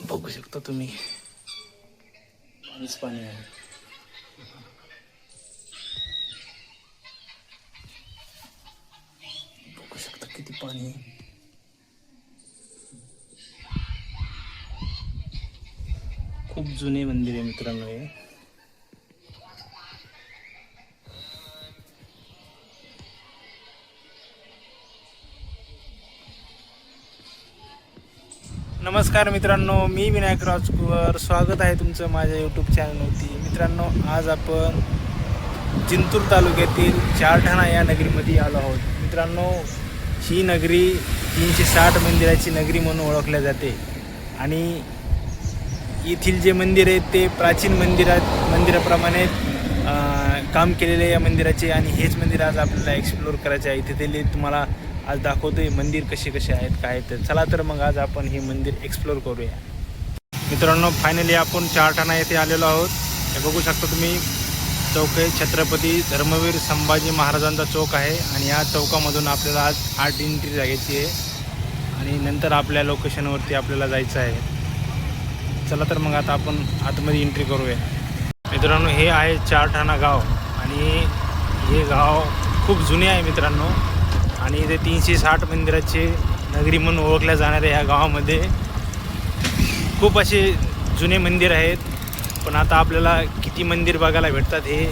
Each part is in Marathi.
बघू शकता तुम्ही. पाणीच पाणी आहे. बघू शकता किती पाणी आहे. खूप जुने मंदिर आहे मित्रांनो हे. नमस्कार मित्रांनो मी विनायक राजकुवर. स्वागत आहे तुमचं माझ्या यूट्यूब चॅनलवरती मित्रांनो आज आपण जिंतूर तालुक्यातील चारठाणा या नगरीमध्ये आलो आहोत. मित्रांनो ही नगरी तीनशे साठ मंदिराची नगरी म्हणून ओळखल्या जाते. आणि येथील जे मंदिर आहे ते प्राचीन मंदिरात मंदिराप्रमाणे काम केलेले या मंदिराचे. आणि हेच मंदिर आज आपल्याला एक्सप्लोअर करायचे आहे. तिथे तुम्हाला आज दाखवतोय मंदिर कसे कसे आहेत काय तर चला तर मग आज आपण हे मंदिर एक्सप्लोअर करूया. मित्रांनो फायनली आपण चारठाणा येथे आलेलो आहोत. हे बघू शकता तुम्ही चौक आहे छत्रपती धर्मवीर संभाजी महाराजांचा चौक आहे आणि या चौकामधून आपल्याला आज आठ एंट्री जायची आहे आणि नंतर आपल्या लोकेशनवरती आपल्याला जायचं आहे. चला तर मग आता आपण आतमध्ये एंट्री करूया. मित्रांनो हे आहे चारठाणा गाव आणि हे गाव खूप जुने आहे मित्रांनो. आणि इथे तीनशे साठ मंदिराचे नगरी म्हणून ओळखल्या जाणाऱ्या ह्या गावामध्ये खूप असे जुने मंदिर आहेत. पण आता आपल्याला किती मंदिर बघायला भेटतात हे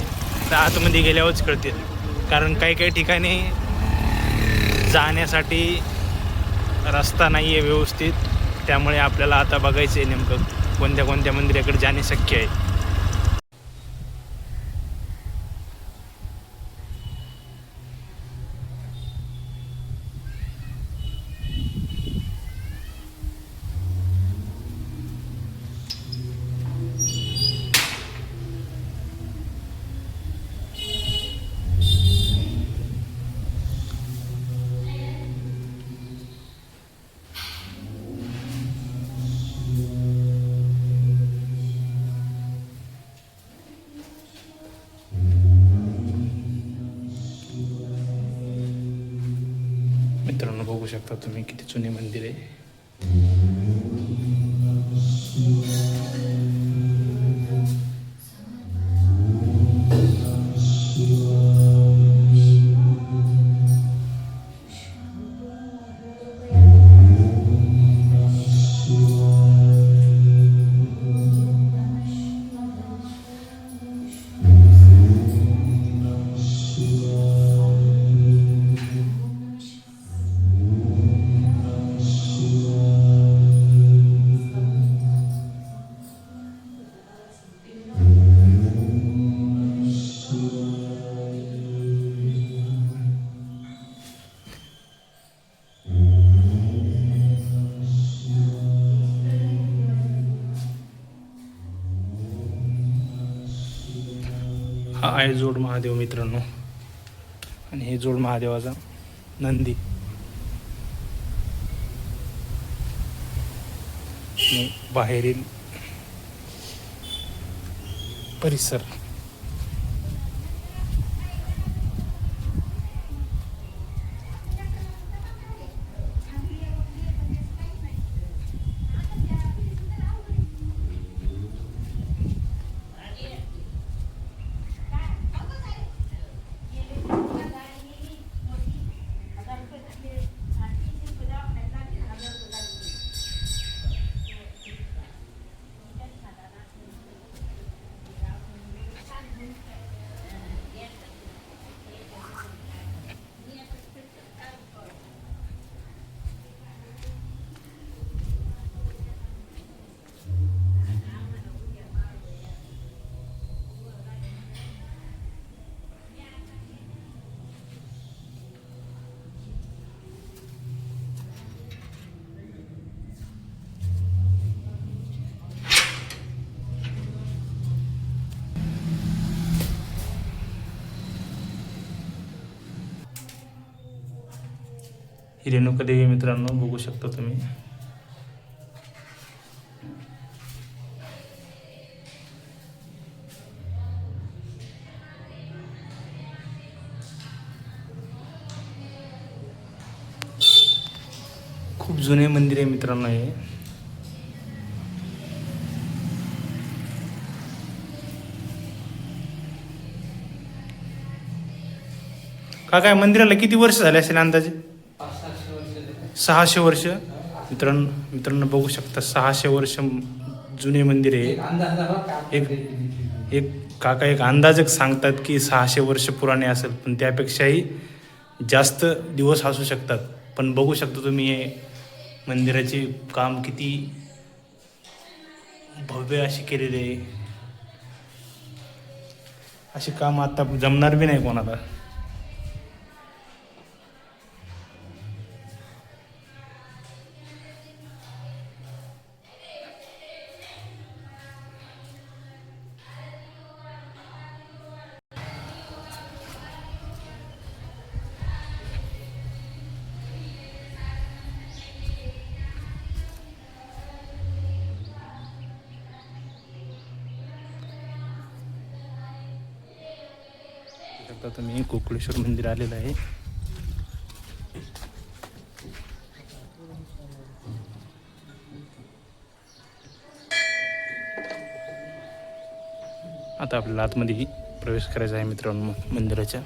त्या आतमध्ये गेल्यावरच कळतील. कारण काही काही ठिकाणी जाण्यासाठी रस्ता नाही आहे व्यवस्थित. त्यामुळे आपल्याला आता बघायचं आहे नेमकं कोणत्या कोणत्या मंदिराकडे जाणे शक्य आहे. शकता तुम्ही किती जुने मंदिर आहे? हा आहे जोड महादेव मित्रांनो. आणि हे जोड महादेवाचा नंदी. आणि बाहेरील परिसर. ही रेणुका देवी मित्रांनो बघू शकता तुम्ही. खूप जुने मंदिर आहे मित्रांनो हे. का काय मंदिराला किती वर्ष झाले असेल अंदाजे? सहाशे वर्ष. मित्रांनो मित्रांनो बघू शकता सहाशे वर्ष जुने मंदिर आहे. एक एक- काका एक अंदाजक सांगतात की सहाशे वर्ष पुराणे असेल पण त्यापेक्षाही जास्त दिवस असू शकतात. पण बघू शकता तुम्ही हे मंदिराचे काम किती भव्य असे केलेले आहे. अशी काम आता जमणार बी नाही कोणाला. आता तुम्ही गोकुळेश्वर मंदिर आलेलं आहे. आता आपल्याला आतमध्ये प्रवेश करायचा आहे मित्रांनो मंदिराच्या.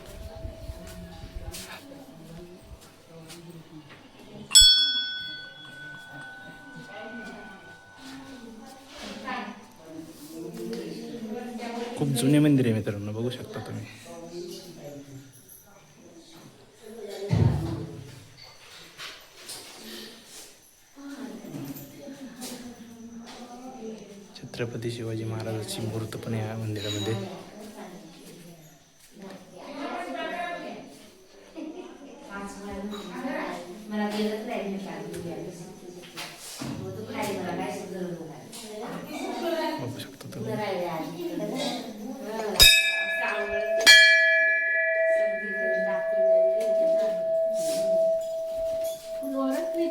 खूप जुने मंदिर आहे मित्रांनो बघू शकता तुम्ही. छत्रपती शिवाजी महाराजाची मूर्त पण या मंदिरामध्ये. बघू शकता तुम्ही. हं.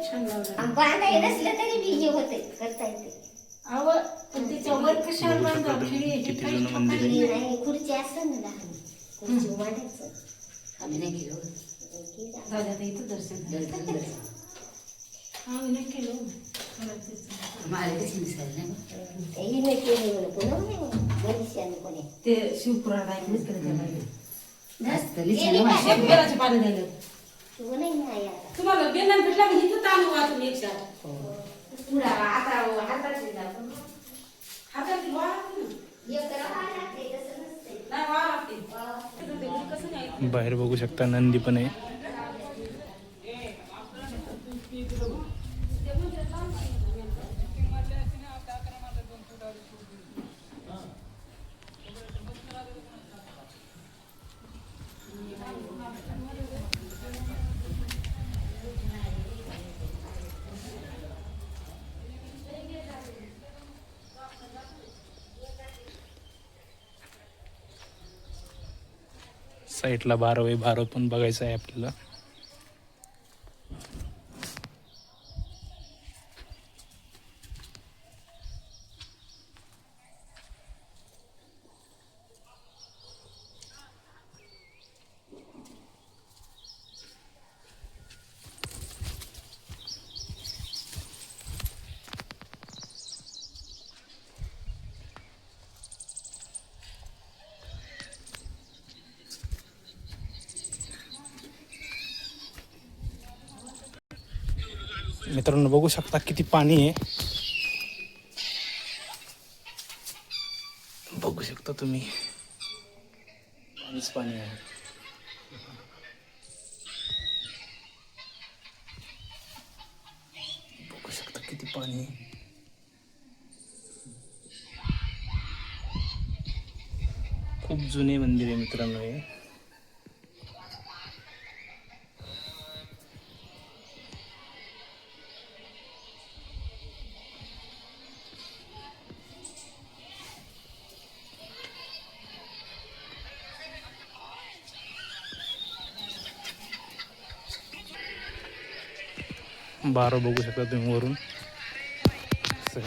छान लावलं आणि बांधाय नसलं तरी बीजे होते करता येते अव पण बांधावं? तुम्ही खिळी किती काही जुनं मंदिर नाही, खुर्ची असतं ना लहान खुर्ची मांडायचं आम्ही नाही केलो की जा. दादा तर इथं दर्शन झालं. आम्ही नाही केलं मला तेच. मला कशी मिसाईल नाही ते हिने केली म्हणे पुन्हा म्हणे मग. मनुष्याने कोणी ते शिवपुराण ऐकलंच? जास्त गेली दिलं तू नाही नाही आता. तुम्हाला बेलन भेटला इथं तांदूळ वाचून एक शाट पुढं बाहेर बघू शकता नंदी पण आहे. साईडला बारव आहे बारव पण बघायचं आहे आपल्याला. मित्रांनो बघू शकता किती पाणी आहे. बघू शकता तुम्ही. पाणीच पाणी आहे. बघू शकता किती पाणी आहे. खूप जुने मंदिर आहे मित्रांनो हे. बारा बघू शकता तुम्ही वरून. असं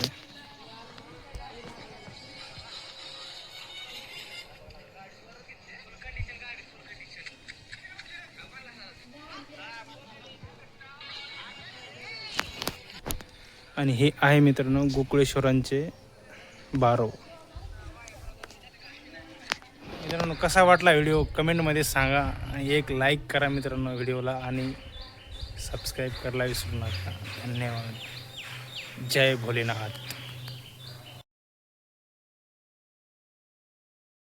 आणि हे आहे मित्रांनो गोकुळेश्वरांचे बारव. मित्रांनो कसा वाटला व्हिडिओ? कमेंटमध्ये सांगा आणि एक लाईक करा मित्रांनो व्हिडिओला आणि सबस्क्राईब करायला विसरू नका. धन्यवाद. जय भोलेनाथ.